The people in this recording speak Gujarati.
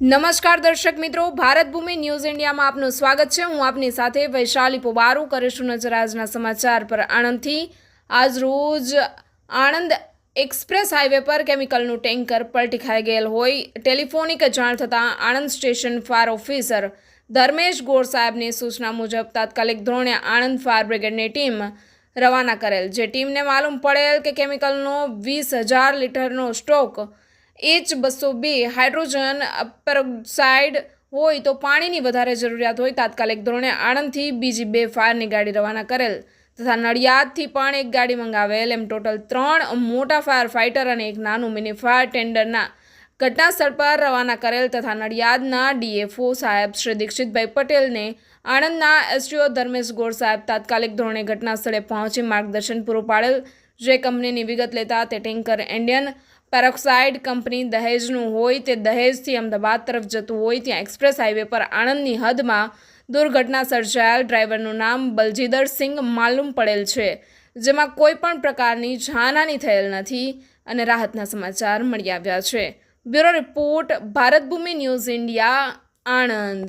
નમસ્કાર દર્શક મિત્રો, ભારત ભૂમિ ન્યૂઝ ઇન્ડિયામાં આપનું સ્વાગત છે. હું આપની સાથે વૈશાલી પોબારું કરીશું નજર આજના સમાચાર પર. આણંદથી આજ રોજ આણંદ એક્સપ્રેસ હાઈવે પર કેમિકલનું ટેન્કર પલટી ખાઈ ગયેલ હોય. ટેલિફોનિક જાણ થતાં Anand station fire officer Dharmesh Gor સાહેબની સૂચના મુજબ તાત્કાલિક ધોરણે આણંદ ફાયર બ્રિગેડની ટીમ રવાના કરેલ. જે ટીમને માલુમ પડેલ કે કેમિકલનો વીસ હજાર લીટરનો સ્ટોક એચ બસો બે હાઇડ્રોજન પેરોક્સાઇડ હોય તો પાણીની વધારે જરૂરિયાત હોય તાત્કાલિક ધોરણે આણંદથી બીજી બે ફાયરની ગાડી રવાના કરેલ તથા નડિયાદથી પણ એક ગાડી મંગાવેલ. એમ ટોટલ ત્રણ મોટા ફાયર ફાઇટર અને એક નાનું મિની ફાયર ટેન્ડરના ઘટના સ્થળ પર રવાના કરેલ તથા નડિયાદના ડીએફઓ સાહેબ શ્રી દીક્ષિતભાઈ પટેલને આણંદના એસટીઓ ધર્મેશ ગોર સાહેબ તાત્કાલિક ધોરણે ઘટના સ્થળે પહોંચી માર્ગદર્શન પૂરું પાડેલ, જે કંપનીની વિગત લેતા તે ટેન્કર ઇન્ડિયન પેરોક્સાઇડ કંપની દહેજનું હોય તે દહેજથી અમદાવાદ તરફ જતું હોય ત્યાં એક્સપ્રેસ હાઈવે પર આણંદની હદમાં દુર્ઘટના સર્જાયેલ ડ્રાઈવરનું નામ બલજીદર સિંહ માલુમ પડેલ છે, જેમાં કોઈ પણ પ્રકારની જાનહાની થયેલ નથી અને રાહતના સમાચાર મળી આવ્યા છે. Bureau report Bharat Bhumi news India Anand.